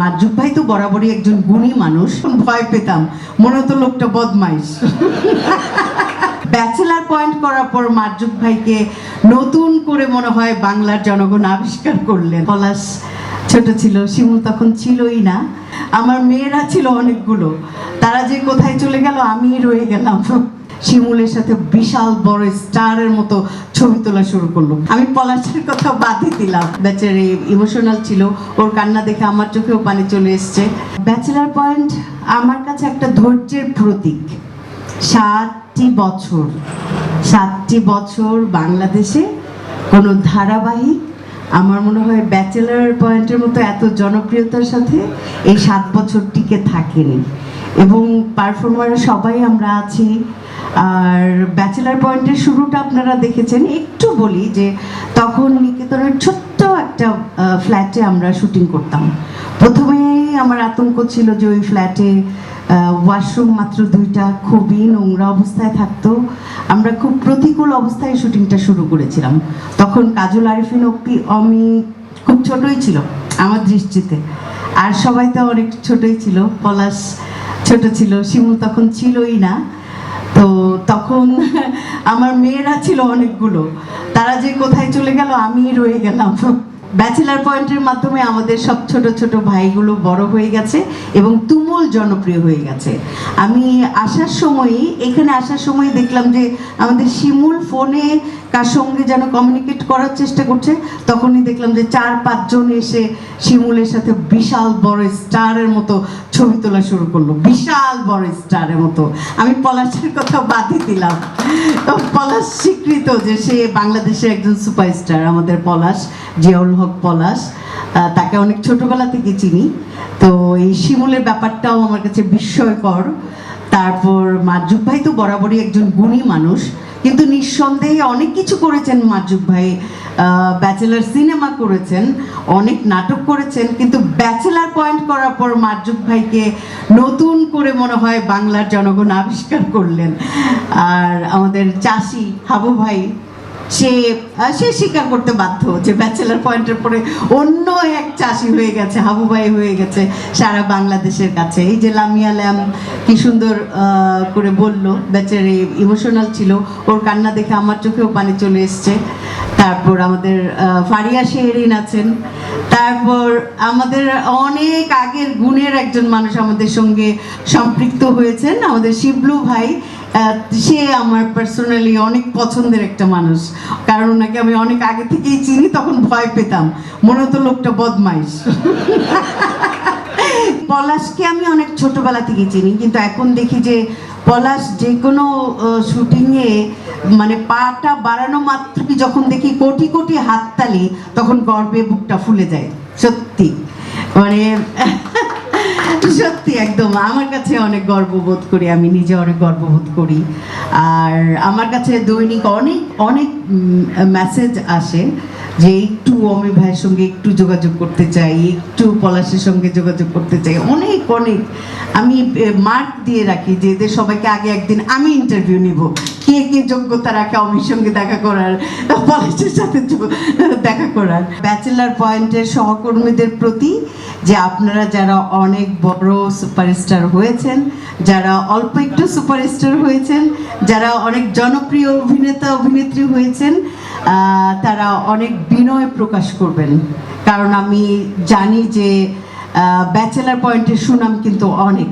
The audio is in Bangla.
মাজুব ভাই তো বরাবরই একজন গুণী মানুষ, ভয় পেতাম। মনে হতো লোকটা বদমাইশ। ব্যাচেলার পয়েন্ট করার পর মার্জুক ভাইকে নতুন করে মনে হয় বাংলার জনগণ আবিষ্কার করলেন। পলাশ ছোট ছিল, শিমুল তখন ছিলই না। আমার মেয়েরা ছিল অনেকগুলো। তারা যে কোথায় চলে গেল আমি রয়ে গেলাম। শিমুলের সাথে বিশাল বড় স্টারের মতো ছবি তোলা শুরু করল। আমি পলাশের কথা বাদই দিলাম। বেচারে ইমোশনাল ছিল। ওর কান্না দেখে আমার চোখেও পানি চলে এসছে। ব্যাচেলার পয়েন্ট, আমার কাছে একটা ধৈর্যের প্রতীক। সাতটি বছর সাতটি বছর বাংলাদেশে কোনো ধারাবাহিক, আমার মনে হয় ব্যাচেলার পয়েন্টের মতো এত জনপ্রিয়তার সাথে এই সাত বছর টিকে থাকেনি। এবং পারফর্মার সবাই আমরা আছি। আর ব্যাচেলার পয়েন্টের শুরুটা আপনারা দেখেছেন। একটু বলি যে তখন নিকেতনের ছোট্ট একটা ফ্ল্যাটে আমরা শুটিং করতাম। প্রথমেই আমার আতঙ্ক ছিল যে ওই ফ্ল্যাটে ওয়াশরুম মাত্র দুইটা খুবই নোংরা অবস্থায় থাকতো। আমরা খুব প্রতিকূল অবস্থায় শুটিংটা শুরু করেছিলাম। তখন কাজল, আরিফিন অপি অমি খুব ছোটই ছিল আমার দৃষ্টিতে। আর সবাই তো অনেক ছোটই ছিল, পলাশ ছোট ছিল, শিমুল তখন ছিলই না। তখন আমার মেয়েরা ছিল অনেকগুলো। তারা যে কোথায় চলে গেল আমি রয়ে গেলাম। ব্যাচেলার পয়েন্টের মাধ্যমে আমাদের সব ছোট ছোট ভাইগুলো বড় হয়ে গেছে এবং তুমুল জনপ্রিয় হয়ে গেছে। আমি আসার সময়ই, এখানে আসার সময় দেখলাম যে আমাদের শিমুল ফোনে কার সঙ্গে যেন কমিউনিকেট করার চেষ্টা করছে, তখনই দেখলাম যে চার পাঁচজন এসে শিমুলের সাথে বিশাল বড় স্টারের মতো ছবি তোলা শুরু করল। বিশাল বড় স্টারের মতো। আমি পলাশের কথা বাদই দিলাম। পলাশ স্বীকৃত যে সে বাংলাদেশের একজন সুপারস্টার, আমাদের পলাশ, জিয়াউল হক পলাশ। তাকে অনেক ছোটবেলা থেকে চিনি। তো এই শিমুলের ব্যাপারটাও আমার কাছে বিস্ময়কর। তারপর মাজুব ভাই তো বরাবরই একজন গুণী মানুষ। কিন্তু নিঃসন্দেহে অনেক কিছু করেছেন মাজুক ভাই। ব্যাচেলার সিনেমা করেছেন, অনেক নাটক করেছেন, কিন্তু ব্যাচেলার পয়েন্ট করার পর মাজুক ভাইকে নতুন করে মনে হয় বাংলার জনগণ আবিষ্কার করলেন। আর আমাদের চাষি হাবু ভাই সে সে স্বীকার করতে বাধ্য যে ব্যাচেলার পয়েন্টের পরে অন্য এক চাষি হয়ে গেছে, হাবুবাই হয়ে গেছে সারা বাংলাদেশের কাছে। এই যে লামিয়া ল্যাম কি সুন্দর করে বলল, বেচারে ইমোশনাল ছিল, ওর কান্না দেখে আমার চোখেও পানি চলে এসছে। তারপর আমাদের ফারিয়া শেহরিন আছেন। তারপর আমাদের অনেক আগের গুণের একজন মানুষ আমাদের সঙ্গে সম্পৃক্ত হয়েছেন, আমাদের শিবলু ভাই। সে আমার পার্সোনালি অনেক পছন্দের একটা মানুষ। কারণ ওনাকে আমি অনেক আগে থেকেই চিনি, তখন ভয় পেতাম। মনে হতো লোকটা বদমাইশ। পলাশকে আমি অনেক ছোটবেলা থেকে চিনি, কিন্তু এখন দেখি যে পলাশ যে কোনো শুটিংয়ে মানে পাটা বাড়ানো মাত্রই যখন দেখি কোটি কোটি হাততালি, তখন গর্বে বুকটা ফুলে যায়। সত্যি। মানে সত্যি একদম, আমার কাছে অনেক গর্ববোধ করি, আমি নিজে অনেক গর্ববোধ করি। আর আমার কাছে দৈনিক অনেক অনেক মেসেজ আসে। যে একটু অমি ভাইয়ের সঙ্গে একটু যোগাযোগ করতে চাই, একটু পলাশের সঙ্গে যোগাযোগ করতে চাই, অনেক অনেক। আমি মার্ক দিয়ে রাখি যে এদের সবাইকে আগে একদিন আমি ইন্টারভিউ নিব। কে কে যোগ্যতা রাখে অমির সঙ্গে দেখা করার, পলাশের সাথে দেখা করার। ব্যাচেলার পয়েন্টের সহকর্মীদের প্রতি যে আপনারা যারা অনেক বড় সুপারস্টার হয়েছেন, যারা অল্প একটু সুপারস্টার হয়েছেন, যারা অনেক জনপ্রিয় অভিনেতা, অভিনেত্রী হয়েছেন তারা অনেক বিনয় প্রকাশ করবেন। কারণ আমি জানি যে ব্যাচেলার পয়েন্টের সুনাম কিন্তু অনেক।